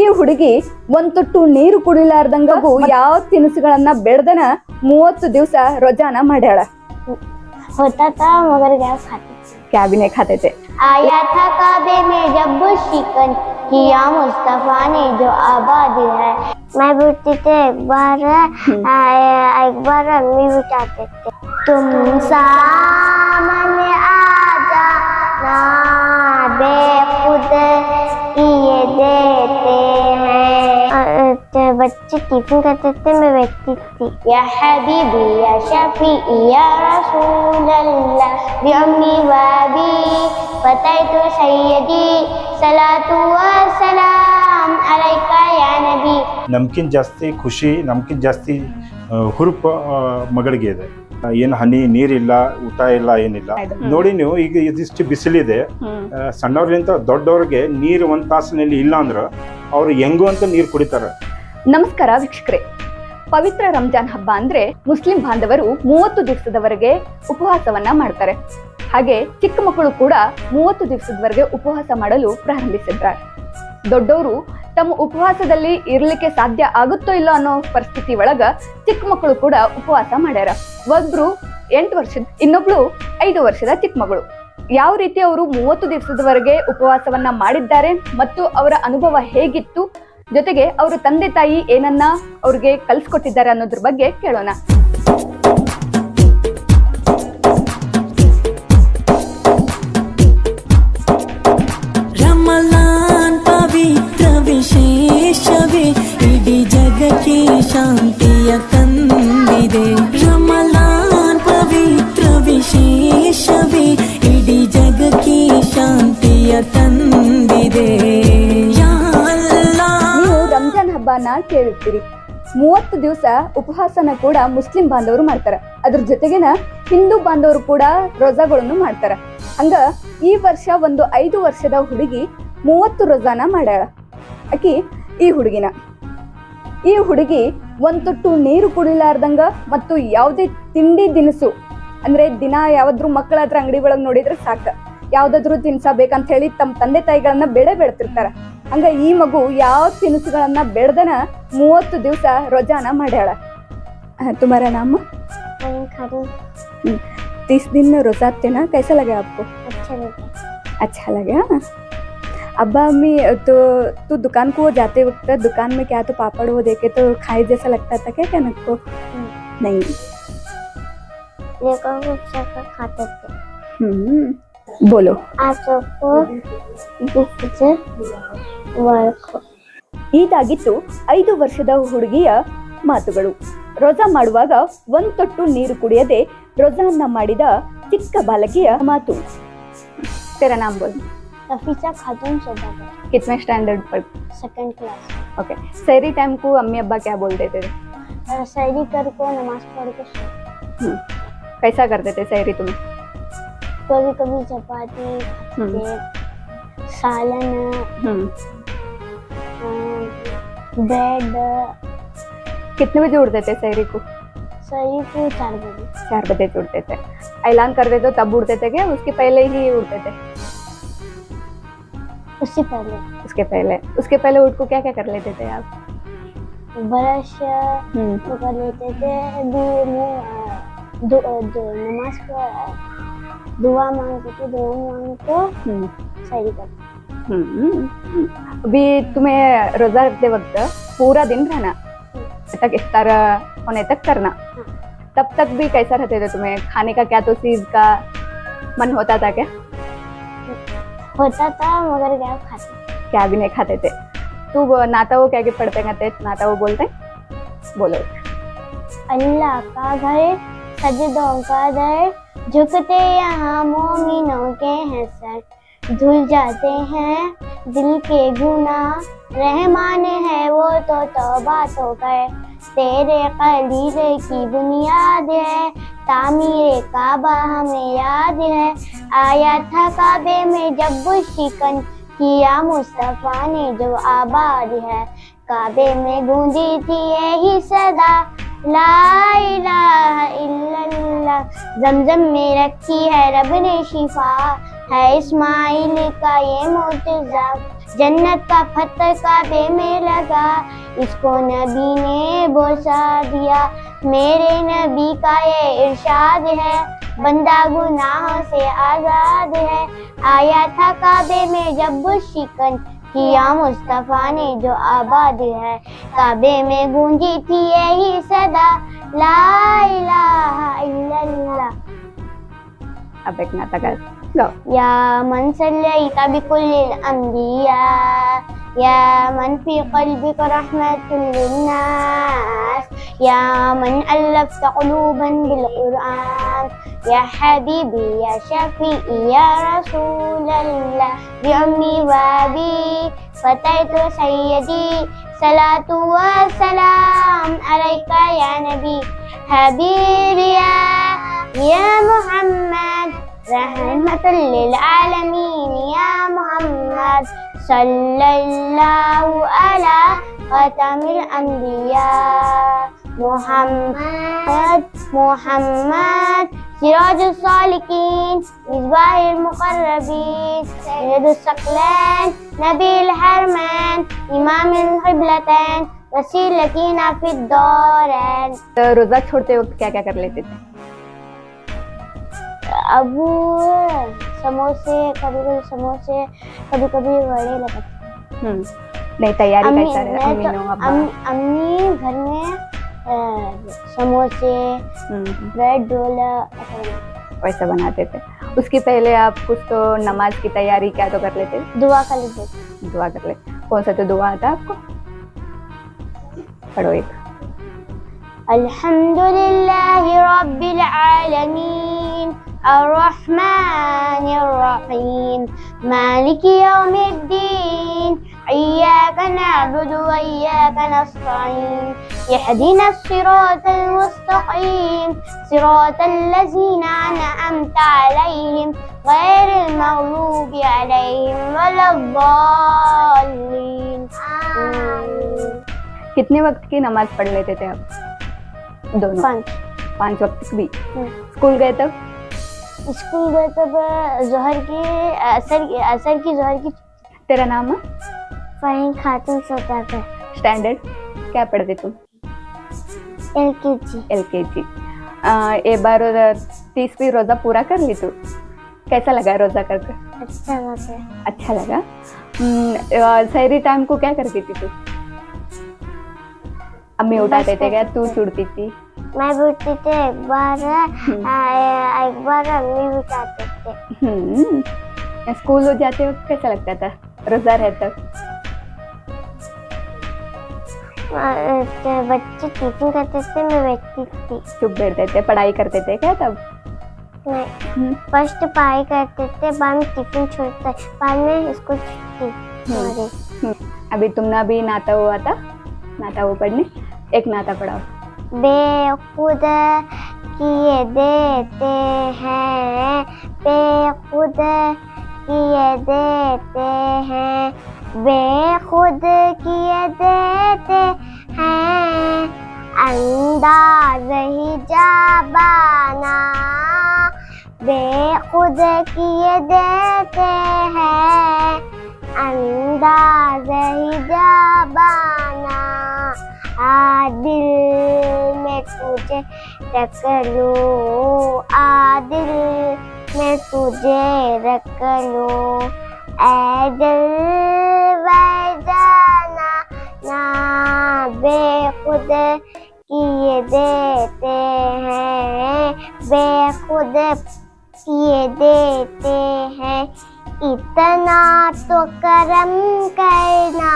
ಈ ಹುಡುಗಿ ಒಂದ್ ತೊಟ್ಟು ನೀರು ಕುಡಿಲಾರ್ದಂಗ ಯಾವ ತಿನಿಸುಗಳನ್ನ ಬೆಳ್ದನ ಮೂವತ್ತು ದಿವಸ ರೋಜಾನ ಮಾಡ್ಯಾಳ होता था मगर क्या खाते ಕ್ಯಾಬಿನೆ ಖಾತೈತೆ आया था काबे में जब शिकन किया मुस्तफा ने जो आबाद है मैं बुझती थी एक बार आया एक बार अम्मी बुझाते थे तुम सामने आजा ना बेखुद किए देते हैं तो बच्चे टिफिन करते थे मैं बैठती थी या हबीबी या शफी या रसूल अल्लाह भी अम्मी वाबी पता तो सैयदी सलातु व सलाम अलैका या नबी ನಮ್ಕಿಂತ ಜಾಸ್ತಿ ಖುಷಿ ನಮ್ಕಿಂತ ಜಾಸ್ತಿ ಆ, ಹುರುಪು ಆ, ಮಗಳಿಗೆ ಇದೆ ಏನು ಹನಿ ನೀರಿಲ್ಲ ಊಟ ಇಲ್ಲ ಏನಿಲ್ಲ. ನೋಡಿ ನೀವು ಈಗ ಇದಿಷ್ಟು ಬಿಸಿಲಿದೆ ಸಣ್ಣವ್ರಿಂದ ದೊಡ್ಡವ್ರಿಗೆ ನೀರು ಒಂದು ತಾಸಿನಲ್ಲಿ ಇಲ್ಲ ಅಂದ್ರೆ ಅವ್ರು ಹೆಂಗು ಅಂತ ನೀರು ಕುಡಿತಾರೆ. ನಮಸ್ಕಾರ ವೀಕ್ಷಕರೇ. ಪವಿತ್ರ ರಂಜಾನ್ ಹಬ್ಬ ಅಂದ್ರೆ ಮುಸ್ಲಿಂ ಬಾಂಧವರು ಮೂವತ್ತು ದಿವಸದವರೆಗೆ ಉಪವಾಸವನ್ನ ಮಾಡ್ತಾರೆ. ಹಾಗೆ ಚಿಕ್ಕ ಮಕ್ಕಳು ಕೂಡ ಮೂವತ್ತು ದಿವಸದವರೆಗೆ ಉಪವಾಸ ಮಾಡಲು ಪ್ರಾರಂಭಿಸಿದ್ದಾರೆ. ದೊಡ್ಡವರು ತಮ್ಮ ಉಪವಾಸದಲ್ಲಿ ಇರ್ಲಿಕ್ಕೆ ಸಾಧ್ಯ ಆಗುತ್ತೋ ಇಲ್ಲೋ ಅನ್ನೋ ಪರಿಸ್ಥಿತಿ ಒಳಗ ಚಿಕ್ಕ ಮಕ್ಕಳು ಕೂಡ ಉಪವಾಸ ಮಾಡ್ಯಾರ. ಒಬ್ರು ಎಂಟು ವರ್ಷದ, ಇನ್ನೊಬ್ಳು ಐದು ವರ್ಷದ ಚಿಕ್ಕ ಮಗಳು. ಯಾವ ರೀತಿ ಅವರು ಮೂವತ್ತು ದಿವಸದವರೆಗೆ ಉಪವಾಸವನ್ನ ಮಾಡಿದ್ದಾರೆ ಮತ್ತು ಅವರ ಅನುಭವ ಹೇಗಿತ್ತು, ಜೊತೆಗೆ ಅವರು ತಂದೆ ತಾಯಿ ಏನನ್ನ ಅವ್ರಿಗೆ ಕಲ್ಸ್ಕೊಟ್ಟಿದ್ದಾರೆ ಅನ್ನೋದ್ರ ಬಗ್ಗೆ ಕೇಳೋಣ. ಕೇಳಿರ್ತೀರಿ ಮೂವತ್ತು ದಿವಸ ಉಪವಾಸನ ಕೂಡ ಮುಸ್ಲಿಂ ಬಾಂಧವರು ಮಾಡ್ತಾರ. ಅದ್ರ ಜೊತೆಗೆನ ಹಿಂದೂ ಬಾಂಧವರು ಕೂಡ ರೋಜಾಗಳನ್ನು ಮಾಡ್ತಾರ. ಹಂಗ ಈ ವರ್ಷ ಒಂದು ಐದು ವರ್ಷದ ಹುಡುಗಿ ಮೂವತ್ತು ರೋಜಾನ ಮಾಡ್ಯಾಳ. ಆಕಿ ಈ ಹುಡುಗಿನ. ಈ ಹುಡುಗಿ ಒಂದ್ ತೊಟ್ಟು ನೀರು ಕುಡಿಲಾರ್ದಂಗ ಮತ್ತು ಯಾವುದೇ ತಿಂಡಿ ದಿನಸು ಅಂದ್ರೆ ದಿನ ಯಾವ್ದ್ರು ಮಕ್ಕಳಾದ್ರ ಅಂಗಡಿ ಒಳಗೆ ನೋಡಿದ್ರೆ ಸಾಕ. ಯಾವ್ದಾದ್ರು ತಿನ್ಸ ಬೇಕಂತ ಹೇಳಿ ತಮ್ಮ ತಂದೆ ತಾಯಿಗಳನ್ನ ಬೆಳೆ ಬೆಳ್ತಿರ್ತಾರ ಹಂಗ ಈ ಮಗು ಯಾವ ತಿನಿಸುಗಳನ್ನ ಬೆಳ್ದನ ಮೂವತ್ತು ದಿವಸ ರೋಜಾನ ಮಾಡ್ಯಾಳ ಅಹ್, तुम्हारा नाम हम खड़ी तीस दिन रोजा थे ना कैसा लगा आपको अच्छा लगा अच्छा लगा अब्बा अम्मी तो तू दुकान को जाते वक्त दुकान में क्या तो पापड़ वो देखे तो खाए जैसा लगता था क्या कनक को नहीं लेकर खूब सारा खाते थे हम्म बोलो आप सबको गिफ्ट वर्क ಇದಾಗಿತ್ತು ಐದು ವರ್ಷದ ಹುಡುಗಿಯ ಮಾತುಗಳು ರೋಜಾ ಮಾಡುವಾಗ ಒಂದ್ ತೊಟ್ಟು ನೀರು ಕುಡಿಯದೆ ರೋಜಾನ್ನ ಮಾಡಿದ ಚಿಕ್ಕ ಬಾಲಕಿಯ ಮಾತು तेरा नाम बोल रफीसा खातून सौदागर कितने स्टैंडर्ड पर सेकंड क्लास ओके सहरी टाइम को अम्मी अब्बा क्या बोलते थे सैरी कर को नमाज पढ़ के सो हम्म, कैसा करते थे सहरी तुम्हें कभी कभी चपाती हम्म, सालन हम्म। ब्रेड कितने बजे उठते थे सहरी को? सही को चार बजे। चार बजे से उठते थे ऐलान करते तो तब उठते थे क्या? उसके पहले ही उठते थे उससे पहले। उसके पहले। उसके पहले उठ को क्या क्या कर लेते थे आप? ब्रश हम्म, तो कर लेते थे मुँह अ, दु, नमाज़ पर दुआ मांगते थे दुआ मांग को हम्म, सही करते हम्म। अभी तुम्हें रोजा रखते वक्त पूरा दिन रहना तक इफ्तार होने तक करना तब तक भी कैसा रहते थे तुम्हें खाने का क्या तो चीज का मन होता था क्या होता था मगर क्या खाते क्या भी नहीं खाते थे तू नाता वो क्या क्या पढ़ते कहते नाता वो बोलते बोलो अल्लाह का घर सजदों का दर झुकते यहाँ मोमिनों के हैं सर। धुल जाते हैं दिल के गुना। रहमान है वो तो तौबा तो कर। तेरे कलीरे की बुनियाद है, तामीर काबा हमें याद है। आया था काबे में जब शिकन किया मुस्तफ़ा ने जो आबाद है। काबे में गूंजी थी यही सदा। जमजम में रखी है रब ने शिफा है इस्माइल का ये मोतजा जन्नत का पत्थर काबे में लगा, इसको नबी ने बोसा दिया। मेरे नबी का ये इरशाद है, बंदा गुनाहों से आज़ाद है। आया था काबे में जब शिकन किया मुस्तफ़ा ने जो आबादी है। काबे में गूंजी थी यही सदा। ला अब इतना तक लो। या मन सल्लैका बिकुल अंबिया। يا من في قلبك رحمة للناس يا من ألفت قلوبا بالقرآن يا حبيبي يا شفيعي يا رسول الله. بأمي وأبي فتيت سيدي. صلاة والسلام عليك يا نبي. حبيبي يا يا محمد رحمة للعالمين. يا محمد صلى الله على ختم الأنبياء. محمد محمد سراج الصالحين مصباح المقربين سيد الثقلين نبي الحرمين إمام القبلتين वसीलतीना في الدارين तो रोजा छोड़ते वक्त क्या क्या कर लेते थे अबू समोसे कभी कभी समोसे कभी कभी वड़े लगाते हम्म नहीं तैयारी अम्मी कैसा रहे मैं अम्मी तो नो अब्बा अम- अम्मी घर में अ, समोसे हम्म, ब्रेड रोल ऐसा बनाती। वैसा बनाते थे उसके पहले आप कुछ तो नमाज की तैयारी क्या तो कर लेते दुआ कर लेते थे। दुआ कर ले कौन सा तो दुआ आता आपको पढ़ो एक अल्हम्दुलिल्लाह रब्बिल आलमीन الرحمن الرحيم مالك يوم الدين إياك نعبد وإياك نستعين اهدنا الصراط المستقيم صراط الذين أنعمت عليهم غير المغلوب عليهم ولا الضالين آمين. कितने वक्त की नमाज पढ़ लेते थे आप दोनों पाँच पांच वक्त भी हम्म। स्कूल गए तब स्कूल गए तब जहर की असर की असर की जहर की तेरा नाम है फहीम खातून सौदागर स्टैंडर्ड क्या पढ़ते तुम एल के जी ये बार तीसवीं रोजा पूरा कर ली तू. कैसा लगा रोजा करके? अच्छा लगा. अच्छा लगा. सहरी टाइम को क्या करती थी तू? अम्मी उठाते थे क्या? तू छुड़ती थी. मैं भी उठती थी एक बार एक बार अम्मी भी उठाते थे. स्कूल हो जाते वक्त कैसा लगता था? रोजा रहता? बच्चे टीचिंग करते थे मैं बैठती थी। चुप बैठते थे पढ़ाई करते थे क्या तब? हम्म, फ़र्स्ट पढ़ाई करते थे बाद में टिफ़िन छोड़ते बाद में स्कूल छुट्टी। हम्म। अभी तुमने भी नाता हुआ था? नाता हुआ पढ़ने? एक नाता पढ़ाओ। बेखुद किए देते हैं बेखुद किए देते हैं बेखुद किए देते हैं। अंदाज ही जाबाना। बेखुद किए देते हैं। अंदाज ही जाबाना। आ दिल में तुझे रख लूँ। आ दिल में तुझे रख लूँ। ना बेखुद किए देते हैं, बेखुद किए देते हैं। इतना तो करम करना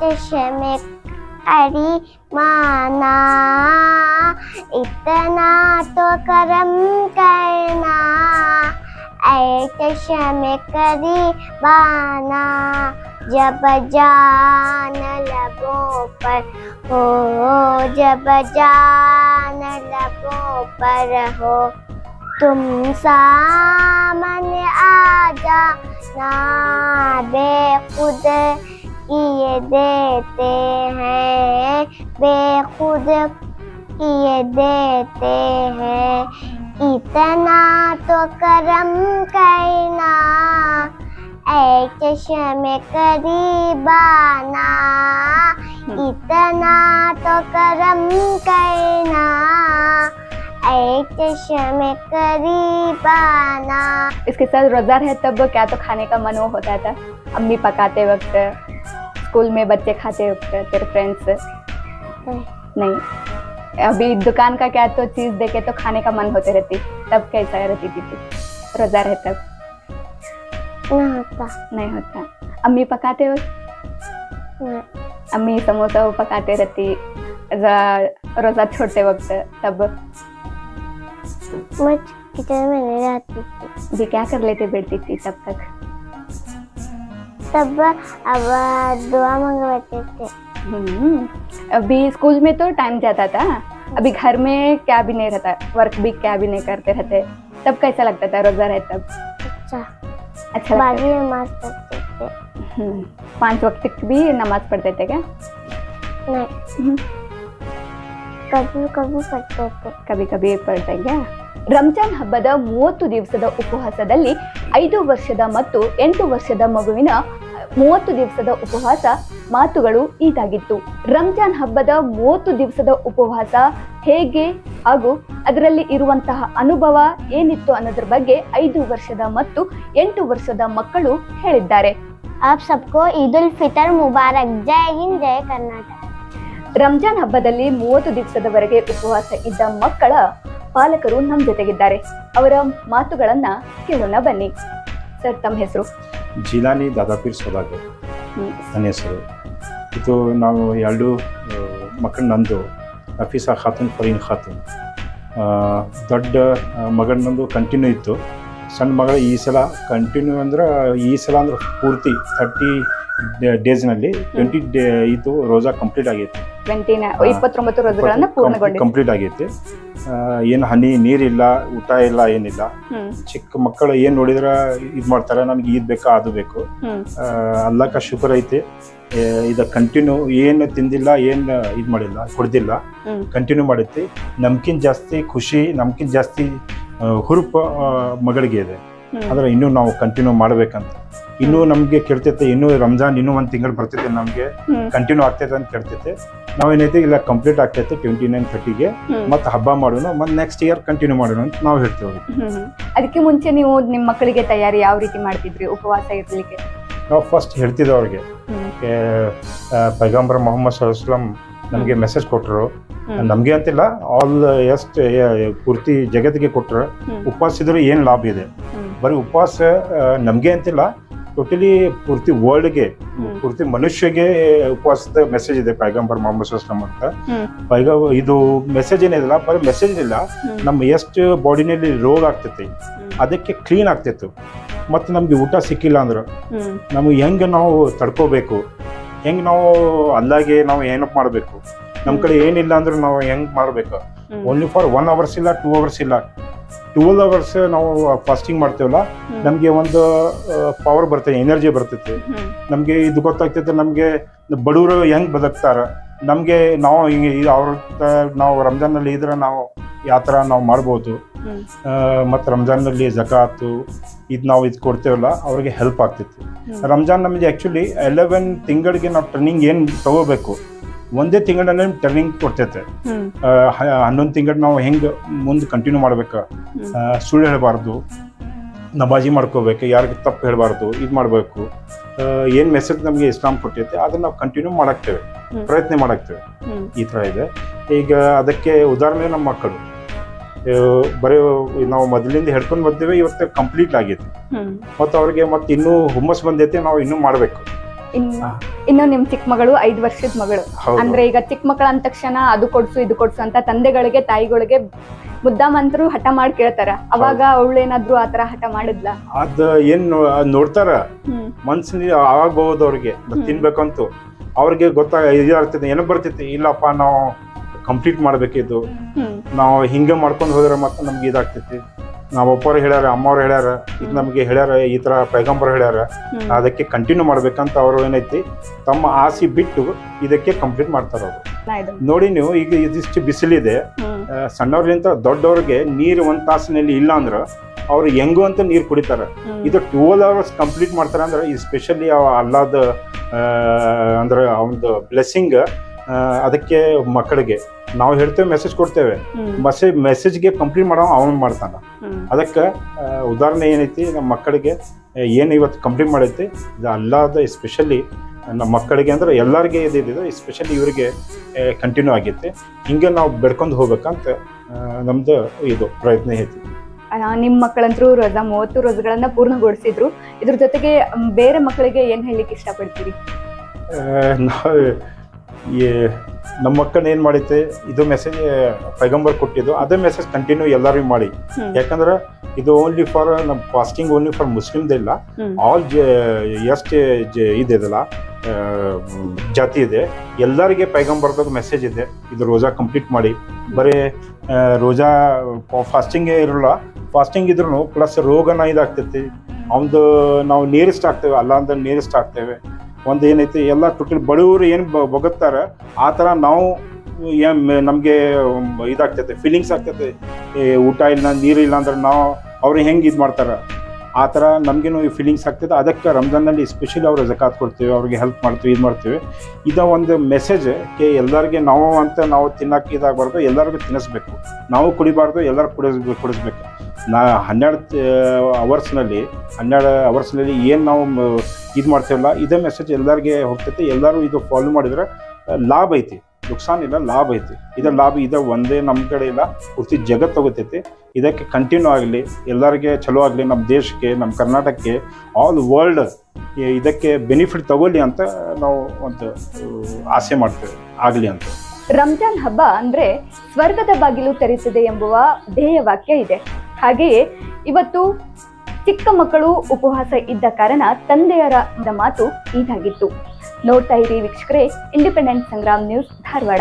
चश्मे करी माना इतना तो करम करना ऐ चश्मे करी बाना जब जान लबों पर हो, जब जान लबों पर हो, तुम सामने आ जाना, बेखुद किए देते हैं, बेखुद किए देते हैं। इतना तो करम करना एक चश्मे करीबाना। इतना तो करम करना एक चश्मे करीबाना। इसके साथ रोजा रहे तब क्या तो खाने का मन वो होता था? अम्मी पकाते वक्त स्कूल में बच्चे खाते वक्त तेरे फ्रेंड्स नहीं। अभी दुकान का क्या तो चीज देखे तो खाने का मन होते रहती तब कैसा रहती थी तू रोजा रहे तब ना होता। नहीं होता। अम्मी पकाते ना। अम्मी समोसा वो पकाते रहती रोजा छोड़ते वक्त तब? मैं किचन में नहीं रहती थी। क्या कर लेते बैठती थी तब तक? तब अब दुआ मंगवाते थे। अभी स्कूल में तो टाइम जाता था अभी घर में क्या भी नहीं रहता वर्क भी क्या भी नहीं करते रहते तब कैसा लगता था रोजा रहे तब अच्छा अच्छा लगता बाजी नमाज पढ़ते थे हम्म, पांच वक्त की भी नमाज पढ़ते थे क्या नहीं हम्म, कभी कभी पढ़ते थे ಕವಿ ಕವಿ ಪಡ್ತಾ ಇದೆಯಾ ರಂಜಾನ್ ಹಬ್ಬದ ಮೂವತ್ತು ದಿವಸದ ಉಪವಾಸದಲ್ಲಿ ಐದು ವರ್ಷದ ಮತ್ತು ಎಂಟು ವರ್ಷದ ಮಗುವಿನ ಮೂವತ್ತು ದಿವಸದ ಉಪವಾಸ ಮಾತುಗಳು ಇದಾಗಿತ್ತು. ರಂಜಾನ್ ಹಬ್ಬದ ಮೂವತ್ತು ದಿವಸದ ಉಪವಾಸ ಹೇಗೆ ಹಾಗೂ ಅದರಲ್ಲಿ ಇರುವಂತಹ ಅನುಭವ ಏನಿತ್ತು ಅನ್ನೋದ್ರ ಬಗ್ಗೆ ಐದು ವರ್ಷದ ಮತ್ತು ಎಂಟು ವರ್ಷದ ಮಕ್ಕಳು ಹೇಳಿದ್ದಾರೆ. ಆಪ್ ಸಬ್ಕೋ ಈದ್ ಉಲ್ ಫಿತರ್ ಮುಬಾರಕ್ ಜೈ ಹಿಂದ್ ಜೈ ಕರ್ನಾಟಕ ರಂಜಾನ್ ಹಬ್ಬದಲ್ಲಿ ಮೂವತ್ತು ದಿವಸದವರೆಗೆ ಉಪವಾಸ ಇದ್ದ ಮಕ್ಕಳ ಪಾಲಕರು ನಮ್ಮ ಜೊತೆಗಿದ್ದಾರೆ. ಅವರ ಮಾತುಗಳನ್ನ ಕೇಳೋಣ ಬನ್ನಿ. ಸರ್ ತಮ್ಮ ಹೆಸರು? ಜಿಲಾನಿ ದಾದಾಪೀರ್ ಹ್ಮ್. ನನ್ನ ಹೆಸರು. ಇದು ನಾವು ಎರಡು ಮಕ್ಕಳು ನಂದು ನಫೀಸಾ ಖಾತೂನ್ ಫರೀನ್ ಖಾತೂನ್. ದೊಡ್ಡ ಮಗನ ನಂದು ಕಂಟಿನ್ಯೂ ಇತ್ತು. ಸಣ್ಣ ಮಗಳ ಈ ಸಲ ಕಂಟಿನ್ಯೂ ಅಂದ್ರೆ ಈ ಸಲ ಅಂದ್ರೆ ಪೂರ್ತಿ ಥರ್ಟಿ ಡೇಸ್ನಲ್ಲಿ ಟ್ವೆಂಟಿ ಡೇ ಇದು ರೋಜಾ ಕಂಪ್ಲೀಟ್ ಆಗೈತೆ. ಕಂಪ್ಲೀಟ್ ಆಗೈತೆ. ಏನು ಹನಿ ನೀರಿಲ್ಲ ಊಟ ಇಲ್ಲ ಏನಿಲ್ಲ. ಚಿಕ್ಕ ಮಕ್ಕಳು ಏನು ನೋಡಿದ್ರ ಇದು ಮಾಡ್ತಾರೆ ನಮ್ಗೆ ಇದು ಬೇಕಾ ಅದು ಬೇಕು. ಅಲ್ಲಕ ಅಲ್ಲಕ್ಕ ಶುಕ್ರ ಐತೆ. ಇದ ಕಂಟಿನ್ಯೂ ಏನು ತಿಂದಿಲ್ಲ ಏನು ಇದು ಮಾಡಿಲ್ಲ ಕುಡ್ದಿಲ್ಲ. ಕಂಟಿನ್ಯೂ ಮಾಡುತ್ತೆ ನಮ್ಕಿನ್ ಜಾಸ್ತಿ ಖುಷಿ ನಮ್ಕಿನ್ ಜಾಸ್ತಿ ಹುರುಪ ಮಗಳಿಗೆ ಇದೆ. ಆದ್ರೆ ಇನ್ನೂ ನಾವು ಕಂಟಿನ್ಯೂ ಮಾಡ್ಬೇಕಂತ. ಇನ್ನೂ ನಮಗೆ ಕೆಡ್ತೈತೆ ಇನ್ನೂ ರಂಜಾನ್ ಇನ್ನೂ ಒಂದು ತಿಂಗಳು ಬರ್ತೈತೆ ನಮಗೆ ಕಂಟಿನ್ಯೂ ಆಗ್ತೈತೆ ಅಂತ ಕೇಳ್ತೈತೆ ನಾವೇನೈತೆ ಇಲ್ಲ ಕಂಪ್ಲೀಟ್ ಆಗ್ತೈತೆ ಟ್ವೆಂಟಿ ನೈನ್ ಥರ್ಟಿಗೆ. ಮತ್ತೆ ಹಬ್ಬ ಮಾಡೋಣ ಮತ್ತೆ ನೆಕ್ಸ್ಟ್ ಇಯರ್ ಕಂಟಿನ್ಯೂ ಮಾಡೋಣ ಅಂತ ನಾವು ಹೇಳ್ತೇವೆ. ಅದಕ್ಕೆ ಮುಂಚೆ ನೀವು ನಿಮ್ಮ ಮಕ್ಕಳಿಗೆ ತಯಾರಿ ಯಾವ ರೀತಿ ಮಾಡ್ತಿದ್ರಿ ಉಪವಾಸ ಇರ್ಲಿಕ್ಕೆ ನಾವು ಫಸ್ಟ್ ಹೇಳ್ತಿದ್ದೆ ಅವ್ರಿಗೆ. ಪೈಗಂಬರ್ ಮೊಹಮ್ಮದ್ ಸಲ್ಲಾಮ್ ನಮಗೆ ಮೆಸೇಜ್ ಕೊಟ್ಟರು. ನಮಗೆ ಅಂತಿಲ್ಲ ಆಲ್ ಎಷ್ಟು ಪೂರ್ತಿ ಜಗತ್ತಿಗೆ ಕೊಟ್ಟರು. ಉಪವಾಸ ಇದ್ರೆ ಏನು ಲಾಭ ಇದೆ. ಬರೀ ಉಪವಾಸ ನಮಗೆ ಅಂತಿಲ್ಲ ಟೋಟಲಿ ಪೂರ್ತಿ ವರ್ಲ್ಡ್ಗೆ. ಪೂರ್ತಿ ಮನುಷ್ಯಗೆ ಉಪವಾಸದ ಮೆಸೇಜ್ ಇದೆ ಪೈಗಂಬರ್ ಮೊಹಮ್ಮದ್ ಸಲ್ಲಾಮ್ ಅಂತ. ಪೈಗ ಇದು ಮೆಸೇಜ್ ಏನಿದಲ್ಲ ಬರೀ ಮೆಸೇಜ್ ಇಲ್ಲ. ನಮ್ಮ ಎಷ್ಟು ಬಾಡಿನಲ್ಲಿ ರೋಗ ಆಗ್ತೈತಿ ಅದಕ್ಕೆ ಕ್ಲೀನ್ ಆಗ್ತಿತ್ತು ಮತ್ತು ನಮಗೆ ಊಟ ಸಿಕ್ಕಿಲ್ಲ ಅಂದ್ರೆ. ನಮಗೆ ಹೆಂಗೆ ನಾವು ತಡ್ಕೋಬೇಕು? ಹೆಂಗೆ ನಾವು ಅಲ್ಲಾಗೆ ನಾವು ಏನಪ್ಪ ಮಾಡಬೇಕು? ನಮ್ಮ ಕಡೆ ಏನಿಲ್ಲ ಅಂದ್ರೆ ನಾವು ಹೆಂಗೆ ಮಾಡಬೇಕು? ಓನ್ಲಿ ಫಾರ್ ಒನ್ ಅವರ್ಸ್ ಇಲ್ಲ ಟೂ ಅವರ್ಸ್ ಇಲ್ಲ. ಟ್ವೆಲ್ ಅವರ್ಸ್ ನಾವು ಫಾಸ್ಟಿಂಗ್ ಮಾಡ್ತೇವಲ್ಲ. ನಮಗೆ ಒಂದು ಪವರ್ ಬರ್ತೈತೆ ಎನರ್ಜಿ ಬರ್ತೈತೆ. ನಮಗೆ ಇದು ಗೊತ್ತಾಗ್ತೈತೆ ನಮಗೆ ಬಡವರು ಹೆಂಗೆ ಬದುಕ್ತಾರೆ ನಮಗೆ ನಾವು ಹಿಂಗೆ ಅವ್ರ ನಾವು ರಂಜಾನಲ್ಲಿ ಇದ್ರೆ ನಾವು ಯಾವ ಥರ ನಾವು ಮಾಡ್ಬೋದು. ಮತ್ತು ರಂಜಾನ್ನಲ್ಲಿ ಜಕಾತು ಇದು ನಾವು ಇದು ಕೊಡ್ತೇವಲ್ಲ ಅವ್ರಿಗೆ ಹೆಲ್ಪ್ ಆಗ್ತಿತ್ತು. ರಂಜಾನ್ ನಮಗೆ ಆ್ಯಕ್ಚುಲಿ ಎಲೆವೆನ್ ತಿಂಗಳಿಗೆ ನಾವು ಟ್ರೈನಿಂಗ್ ಏನು ತಗೋಬೇಕು ಒಂದೇ ತಿಂಗಳಲ್ಲಿ ಟ್ರೈನಿಂಗ್ ಕೊಡ್ತೈತೆ. ಹನ್ನೊಂದು ತಿಂಗಳು ನಾವು ಹೆಂಗೆ ಮುಂದೆ ಕಂಟಿನ್ಯೂ ಮಾಡ್ಬೇಕು? ಸುಳ್ಳು ಹೇಳಬಾರ್ದು. ನಮಾಜಿ ಮಾಡ್ಕೋಬೇಕು ಯಾರಿಗೆ ತಪ್ಪು ಹೇಳಬಾರ್ದು ಇದು ಮಾಡಬೇಕು. ಏನು ಮೆಸೇಜ್ ನಮಗೆ ಇಸ್ಲಾಂ ಕೊಟ್ಟೈತೆ ಅದನ್ನು ನಾವು ಕಂಟಿನ್ಯೂ ಮಾಡಾಕ್ತೇವೆ ಪ್ರಯತ್ನ ಮಾಡಾಕ್ತೇವೆ. ಈ ಥರ ಇದೆ. ಈಗ ಅದಕ್ಕೆ ಉದಾಹರಣೆ ನಮ್ಮ ಮಕ್ಕಳು. ಬರೀ ನಾವು ಮೊದಲಿಂದ ಹಿಡ್ಕೊಂಡು ಬಂದೇವೆ ಇವತ್ತು ಕಂಪ್ಲೀಟ್ ಆಗೈತೆ. ಮತ್ತು ಅವ್ರಿಗೆ ಮತ್ತೆ ಇನ್ನೂ ಹುಮ್ಮಸ್ ಬಂದೈತೆ ನಾವು ಇನ್ನೂ ಮಾಡಬೇಕು. ಇನ್ನು ನಿಮ್ ಚಿಕ್ಕ ಮಗಳು ಐದು ವರ್ಷದ ಮಗಳು. ಅಂದ್ರೆ ಈಗ ಚಿಕ್ಕ ಮಕ್ಕಳ ಅಂದ ತಕ್ಷಣ ಅದು ಕೊಡ್ಸು ಇದು ಕೊಡ್ಸು ಅಂತ ತಂದೆಗಳಿಗೆ ತಾಯಿಗಳಿಗೆ ಮುದ್ದಾಮಂತರು ಹಠ ಮಾಡಿ ಕೇಳ್ತಾರ. ಅವಾಗ ಅವಳೇನಾದ್ರೂ ಆತರ ಹಠ ಮಾಡಿದ್ಲ? ಅದ ಏನು ನೋಡ್ತಾರ. ಮನ್ಸಿನ ಆಗಬಹುದು ಅವ್ರಿಗೆ. ತಿನ್ಬೇಕಂತೂ. ಅವ್ರಿಗೆ ಗೊತ್ತಾಗ ಇದಾಗ್ತೈತೆ ಏನೋ ಬರ್ತೈತಿ ಇಲ್ಲಪ್ಪ ನಾವು ಕಂಪ್ಲೀಟ್ ಮಾಡ್ಬೇಕಿದ್ದು. ನಾವು ಹಿಂಗೆ ಮಾಡ್ಕೊಂಡು ಹೋದ್ರೆ ಮತ್ತೆ ನಮ್ಗೆ ಇದಾಗ್ತೈತಿ. ನಾವು ಅಪ್ಪವ್ರು ಹೇಳ್ಯಾರ ಅಮ್ಮವ್ರು ಹೇಳ್ಯಾರ ಇದು ನಮಗೆ ಹೇಳ್ಯಾರ ಈ ಥರ ಪೈಗಂಬರ್ ಹೇಳ್ಯಾರ. ಅದಕ್ಕೆ ಕಂಟಿನ್ಯೂ ಮಾಡ್ಬೇಕಂತ ಅವರು ಏನೈತಿ ತಮ್ಮ ಆಸೆ ಬಿಟ್ಟು ಇದಕ್ಕೆ ಕಂಪ್ಲೀಟ್ ಮಾಡ್ತಾರೆ ಅವರು. ನೋಡಿ ನೀವು ಈಗ ಇದಿಷ್ಟು ಬಿಸಿಲಿದೆ ಸಣ್ಣವ್ರಿಂದ ದೊಡ್ಡವ್ರಿಗೆ ನೀರು ಒಂದು ತಾಸಿನಲ್ಲಿ ಇಲ್ಲ ಅಂದ್ರೆ ಅವ್ರು ಹೆಂಗು ಅಂತ ನೀರು ಕುಡಿತಾರೆ. ಇದು ಟ್ವೆಲ್ ಅವರ್ಸ್ ಕಂಪ್ಲೀಟ್ ಮಾಡ್ತಾರೆ ಅಂದ್ರೆ ಈ ಸ್ಪೆಷಲಿ ಅಲ್ಲಾದ ಅಂದ್ರೆ ಒಂದು ಬ್ಲೆಸ್ಸಿಂಗ್ ಅದಕ್ಕೆ ಮಕ್ಕಳಿಗೆ ನಾವು ಹೇಳ್ತೇವೆ ಮೆಸೇಜ್ ಕೊಡ್ತೇವೆ. ಮೆಸೇಜ್ ಮೆಸೇಜ್ಗೆ ಕಂಪ್ಲೀಟ್ ಮಾಡೋ ಅವನು ಮಾಡ್ತಾನ. ಅದಕ್ಕೆ ಉದಾಹರಣೆ ಏನೈತಿ ನಮ್ಮ ಮಕ್ಕಳಿಗೆ ಏನು ಇವತ್ತು ಕಂಪ್ಲೀಟ್ ಮಾಡೈತಿ ಇದು ಅಲ್ಲಾದ ಎಸ್ಪೆಷಲಿ ನಮ್ಮ ಮಕ್ಕಳಿಗೆ ಅಂದ್ರೆ ಎಲ್ಲರಿಗೆ ಇದಿದೆ ಎಸ್ಪೆಷಲಿ ಇವರಿಗೆ ಕಂಟಿನ್ಯೂ ಆಗೈತೆ. ಹಿಂಗೆ ನಾವು ಬೆಡ್ಕೊಂಡು ಹೋಗ್ಬೇಕಂತ ನಮ್ದು ಇದು ಪ್ರಯತ್ನ ಐತಿ. ನಿಮ್ಮ ನಿಮ್ ಮಕ್ಕಳಂತರೂ ರೋಜಾ ಮೂವತ್ತು ರೋಜುಗಳನ್ನ ಪೂರ್ಣಗೊಳಿಸಿದ್ರು. ಇದ್ರ ಜೊತೆಗೆ ಬೇರೆ ಮಕ್ಕಳಿಗೆ ಏನ್ ಹೇಳಲಿಕ್ಕೆ ಇಷ್ಟಪಡ್ತೀರಿ? ನಾವು ಈ ನಮ್ಮ ಮಕ್ಕಳನ್ನ ಏನು ಮಾಡೈತೆ ಇದು ಮೆಸೇಜ್ ಪೈಗಂಬರ್ ಕೊಟ್ಟಿದ್ದು ಅದೇ ಮೆಸೇಜ್ ಕಂಟಿನ್ಯೂ ಎಲ್ಲರೂ ಮಾಡಿ. ಯಾಕಂದ್ರೆ ಇದು ಓನ್ಲಿ ಫಾರ್ ನಮ್ಮ ಫಾಸ್ಟಿಂಗ್ ಓನ್ಲಿ ಫಾರ್ ಮುಸ್ಲಿಮ್ದು ಇಲ್ಲ. ಆಲ್ ಎಷ್ಟು ಇದೆಯಲ್ಲ ಆ, ಜಾತಿ ಇದೆ. ಎಲ್ಲರಿಗೆ ಪೈಗಂಬರ್ದಾಗ ಮೆಸೇಜ್ ಇದೆ. ಇದು ರೋಜಾ ಕಂಪ್ಲೀಟ್ ಮಾಡಿ. ಬರೀ ರೋಜಾ ಫಾಸ್ಟಿಂಗೇ ಇರಲ್ಲ. ಫಾಸ್ಟಿಂಗ್ ಇದ್ರೂ ಪ್ಲಸ್ ರೋಗನ ಇದಾಗ್ತೈತಿ. ಅವನದು ನಾವು ನೀರಿಸ್ಟ್ ಆಗ್ತೇವೆ ಅಲ್ಲ ಅಂದ್ರೆ ನೀರಿಸ್ಟ್ ಆಗ್ತೇವೆ ಒಂದು ಏನೈತಿ, ಎಲ್ಲ ಟೋಟಲ್ ಬಡವರು ಏನು ಬೊಗತ್ತಾರ, ಆ ಥರ ನಾವು ನಮಗೆ ಇದಾಗ್ತೈತೆ ಫೀಲಿಂಗ್ಸ್ ಆಗ್ತೈತೆ. ಊಟ ಇಲ್ಲ ನೀರು ಇಲ್ಲ ಅಂದ್ರೆ ನಾವು, ಅವ್ರು ಹೆಂಗೆ ಇದು ಮಾಡ್ತಾರೆ? ಆ ಥರ ನಮಗೇನು ಈ ಫೀಲಿಂಗ್ಸ್ ಆಗ್ತದೆ? ಅದಕ್ಕೆ ರಂಜಾನಲ್ಲಿ ಸ್ಪೆಷಲಿ ಅವ್ರು ಜಕಾತ್ ಕೊಡ್ತೀವಿ, ಅವ್ರಿಗೆ ಹೆಲ್ಪ್ ಮಾಡ್ತೀವಿ, ಇದು ಮಾಡ್ತೀವಿ. ಇದು ಒಂದು ಮೆಸೇಜ್ ಕೆ ಎಲ್ಲರಿಗೆ ನಾವು ಅಂತ ನಾವು ತಿನ್ನಕ್ಕೆ ಇದಾಗಬಾರ್ದು ಎಲ್ಲರಿಗೂ ತಿನ್ನಿಸ್ಬೇಕು. ನಾವು ಕುಡಿಬಾರ್ದು, ಎಲ್ಲರೂ ಕುಡಿಸ್ಬೇಕು ಕುಡಿಸ್ಬೇಕು. ನಾ ಹನ್ನೆರಡು ಅವರ್ಸ್ನಲ್ಲಿ ಹನ್ನೆರಡು ಅವರ್ಸ್ನಲ್ಲಿ ಏನು ನಾವು ಇದು ಮಾಡ್ತೀವಲ್ಲ, ಇದೇ ಮೆಸೇಜ್ ಎಲ್ಲರಿಗೆ ಹೋಗ್ತೈತಿ. ಎಲ್ಲರೂ ಇದು ಫಾಲೋ ಮಾಡಿದ್ರೆ ಲಾಭ ಐತಿ. ನುಕ್ಸಾನ್ ಇಲ್ಲ, ಲಾಭ ಐತಿ. ಇದರ ಲಾಭ ಇದ ಒಂದೇ ನಮ್ಮ ಕಡೆ ಇಲ್ಲ, ಪೂರ್ತಿ ಜಗತ್ತು ತಗೋತೈತಿ ಇದಕ್ಕೆ ಕಂಟಿನ್ಯೂ ಆಗಲಿ, ಎಲ್ಲರಿಗೆ ಚಲೋ ಆಗಲಿ ನಮ್ಮ ದೇಶಕ್ಕೆ ನಮ್ಮ ಕರ್ನಾಟಕಕ್ಕೆ ಆಲ್ ವರ್ಲ್ಡ್ ಇದಕ್ಕೆ ಬೆನಿಫಿಟ್ ತಗೊಳ್ಳಿ ಅಂತ ನಾವು ಒಂದು ಆಸೆ ಮಾಡ್ತೇವೆ, ಆಗಲಿ ಅಂತ. ರಂಜಾನ್ ಹಬ್ಬ ಅಂದ್ರೆ ಸ್ವರ್ಗದ ಬಾಗಿಲು ತರಿಸಿದೆ ಎಂಬುವ ಧ್ಯೇಯ ವಾಕ್ಯ ಇದೆ. ಹಾಗೆಯೇ ಇವತ್ತು ಚಿಕ್ಕ ಮಕ್ಕಳು ಉಪವಾಸ ಇದ್ದ ಕಾರಣ ತಂದೆಯರ ಮಾತು ಇದಾಗಿತ್ತು ನೋಡ್ತಾ ಇರಿ ವೀಕ್ಷಕರೇ ಇಂಡಿಪೆಂಡೆಂಟ್ ಸಂಗ್ರಾಮ್ ನ್ಯೂಸ್ ಧಾರವಾಡ.